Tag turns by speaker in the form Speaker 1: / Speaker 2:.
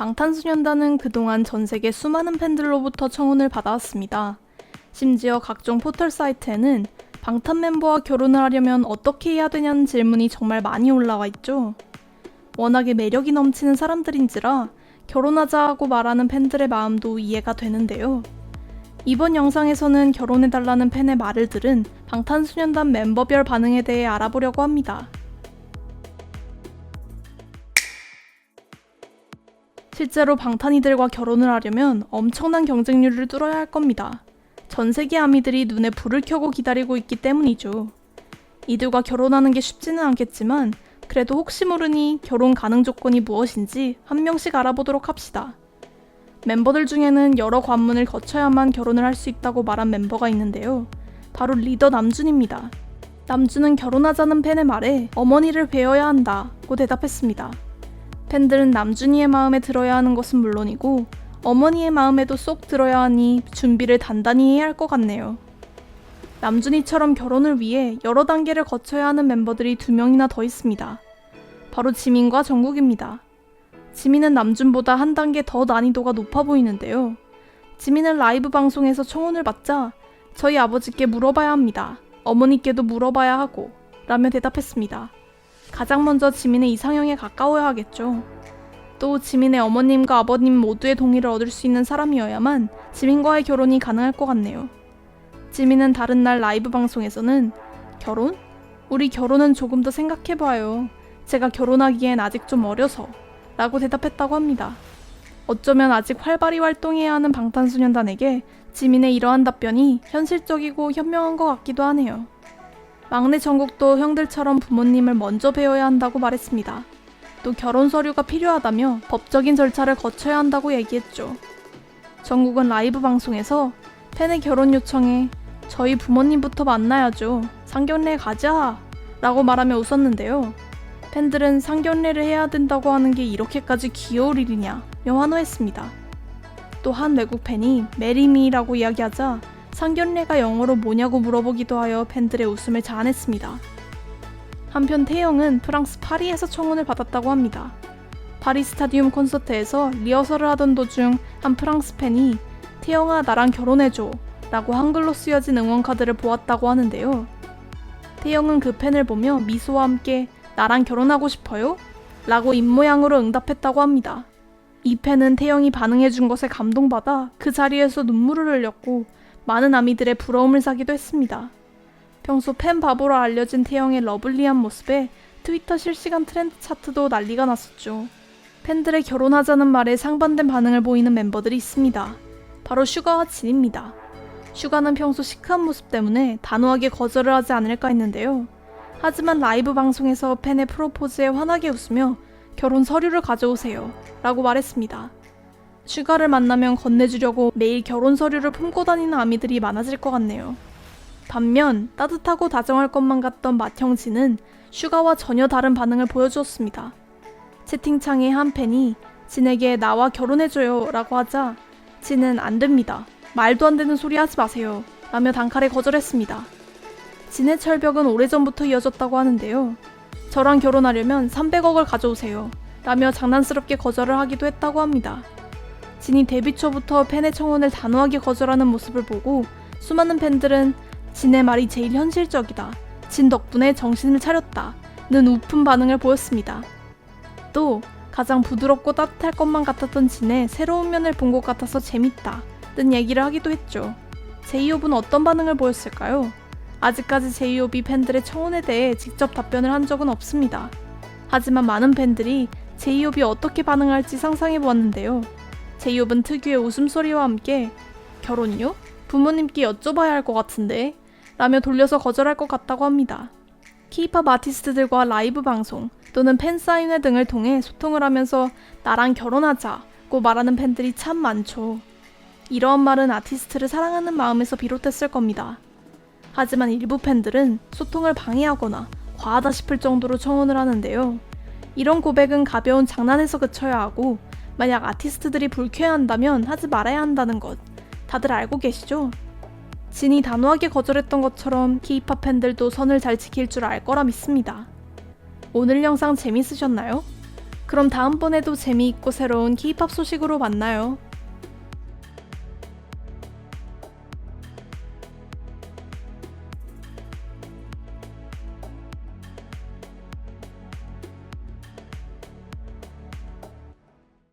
Speaker 1: 방탄소년단은 그동안 전 세계 수많은 팬들로부터 청혼을 받아왔습니다. 심지어 각종 포털 사이트에는 방탄 멤버와 결혼을 하려면 어떻게 해야 되냐는 질문이 정말 많이 올라와 있죠. 워낙에 매력이 넘치는 사람들인지라 결혼하자 하고 말하는 팬들의 마음도 이해가 되는데요. 이번 영상에서는 결혼해달라는 팬의 말을 들은 방탄소년단 멤버별 반응에 대해 알아보려고 합니다. 실제로 방탄이들과 결혼을 하려면 엄청난 경쟁률을 뚫어야 할 겁니다. 전 세계 아미들이 눈에 불을 켜고 기다리고 있기 때문이죠. 이들과 결혼하는 게 쉽지는 않겠지만 그래도 혹시 모르니 결혼 가능 조건이 무엇인지 한 명씩 알아보도록 합시다. 멤버들 중에는 여러 관문을 거쳐야만 결혼을 할 수 있다고 말한 멤버가 있는데요. 바로 리더 남준입니다. 남준은 결혼하자는 팬의 말에 어머니를 뵈어야 한다고 대답했습니다. 팬들은 남준이의 마음에 들어야 하는 것은 물론이고 어머니의 마음에도 쏙 들어야 하니 준비를 단단히 해야 할 것 같네요. 남준이처럼 결혼을 위해 여러 단계를 거쳐야 하는 멤버들이 두 명이나 더 있습니다. 바로 지민과 정국입니다. 지민은 남준보다 한 단계 더 난이도가 높아 보이는데요. 지민은 라이브 방송에서 청혼을 받자 저희 아버지께 물어봐야 합니다. 어머니께도 물어봐야 하고 라며 대답했습니다. 가장 먼저 지민의 이상형에 가까워야 하겠죠. 또 지민의 어머님과 아버님 모두의 동의를 얻을 수 있는 사람이어야만 지민과의 결혼이 가능할 것 같네요. 지민은 다른 날 라이브 방송에서는 결혼? 우리 결혼은 조금 더 생각해봐요. 제가 결혼하기엔 아직 좀 어려서 라고 대답했다고 합니다. 어쩌면 아직 활발히 활동해야 하는 방탄소년단에게 지민의 이러한 답변이 현실적이고 현명한 것 같기도 하네요. 막내 정국도 형들처럼 부모님을 먼저 배워야 한다고 말했습니다. 또 결혼 서류가 필요하다며 법적인 절차를 거쳐야 한다고 얘기했죠. 정국은 라이브 방송에서 팬의 결혼 요청에 저희 부모님부터 만나야죠. 상견례 가자! 라고 말하며 웃었는데요. 팬들은 상견례를 해야 된다고 하는 게 이렇게까지 귀여울 일이냐? 며 환호했습니다. 또 한 외국 팬이 메리미라고 이야기하자 상견례가 영어로 뭐냐고 물어보기도 하여 팬들의 웃음을 자아냈습니다. 한편 태영은 프랑스 파리에서 청혼을 받았다고 합니다. 파리 스타디움 콘서트에서 리허설을 하던 도중 한 프랑스 팬이 태영아 나랑 결혼해줘 라고 한글로 쓰여진 응원카드를 보았다고 하는데요. 태영은 그 팬을 보며 미소와 함께 나랑 결혼하고 싶어요? 라고 입모양으로 응답했다고 합니다. 이 팬은 태영이 반응해준 것에 감동받아 그 자리에서 눈물을 흘렸고 많은 아미들의 부러움을 사기도 했습니다. 평소 팬 바보로 알려진 태영의 러블리한 모습에 트위터 실시간 트렌드 차트도 난리가 났었죠. 팬들의 결혼하자는 말에 상반된 반응을 보이는 멤버들이 있습니다. 바로 슈가와 진입니다. 슈가는 평소 시크한 모습 때문에 단호하게 거절을 하지 않을까 했는데요. 하지만 라이브 방송에서 팬의 프로포즈에 환하게 웃으며 결혼 서류를 가져오세요 라고 말했습니다. 슈가를 만나면 건네주려고 매일 결혼 서류를 품고 다니는 아미들이 많아질 것 같네요. 반면 따뜻하고 다정할 것만 같던 맏형진은 슈가와 전혀 다른 반응을 보여주었습니다. 채팅창에 한 팬이 진에게 나와 결혼해줘요 라고 하자 진은 안 됩니다. 말도 안 되는 소리 하지 마세요. 라며 단칼에 거절했습니다. 진의 철벽은 오래전부터 이어졌다고 하는데요. 저랑 결혼하려면 300억을 가져오세요. 라며 장난스럽게 거절을 하기도 했다고 합니다. 진이 데뷔 초부터 팬의 청혼을 단호하게 거절하는 모습을 보고 수많은 팬들은 진의 말이 제일 현실적이다. 진 덕분에 정신을 차렸다. 는 우픈 반응을 보였습니다. 또 가장 부드럽고 따뜻할 것만 같았던 진의 새로운 면을 본 것 같아서 재밌다. 는 얘기를 하기도 했죠. 제이홉은 어떤 반응을 보였을까요? 아직까지 제이홉이 팬들의 청혼에 대해 직접 답변을 한 적은 없습니다. 하지만 많은 팬들이 제이홉이 어떻게 반응할지 상상해 보았는데요. 제이홉은 특유의 웃음소리와 함께 결혼이요? 부모님께 여쭤봐야 할 것 같은데 라며 돌려서 거절할 것 같다고 합니다. 케이팝 아티스트들과 라이브 방송 또는 팬사인회 등을 통해 소통을 하면서 나랑 결혼하자고 말하는 팬들이 참 많죠. 이러한 말은 아티스트를 사랑하는 마음에서 비롯됐을 겁니다. 하지만 일부 팬들은 소통을 방해하거나 과하다 싶을 정도로 청혼을 하는데요. 이런 고백은 가벼운 장난에서 그쳐야 하고 만약 아티스트들이 불쾌해한다면 하지 말아야 한다는 것 다들 알고 계시죠? 진이 단호하게 거절했던 것처럼 K-팝 팬들도 선을 잘 지킬 줄 알 거라 믿습니다. 오늘 영상 재밌으셨나요? 그럼 다음번에도 재미있고 새로운 K-팝 소식으로 만나요.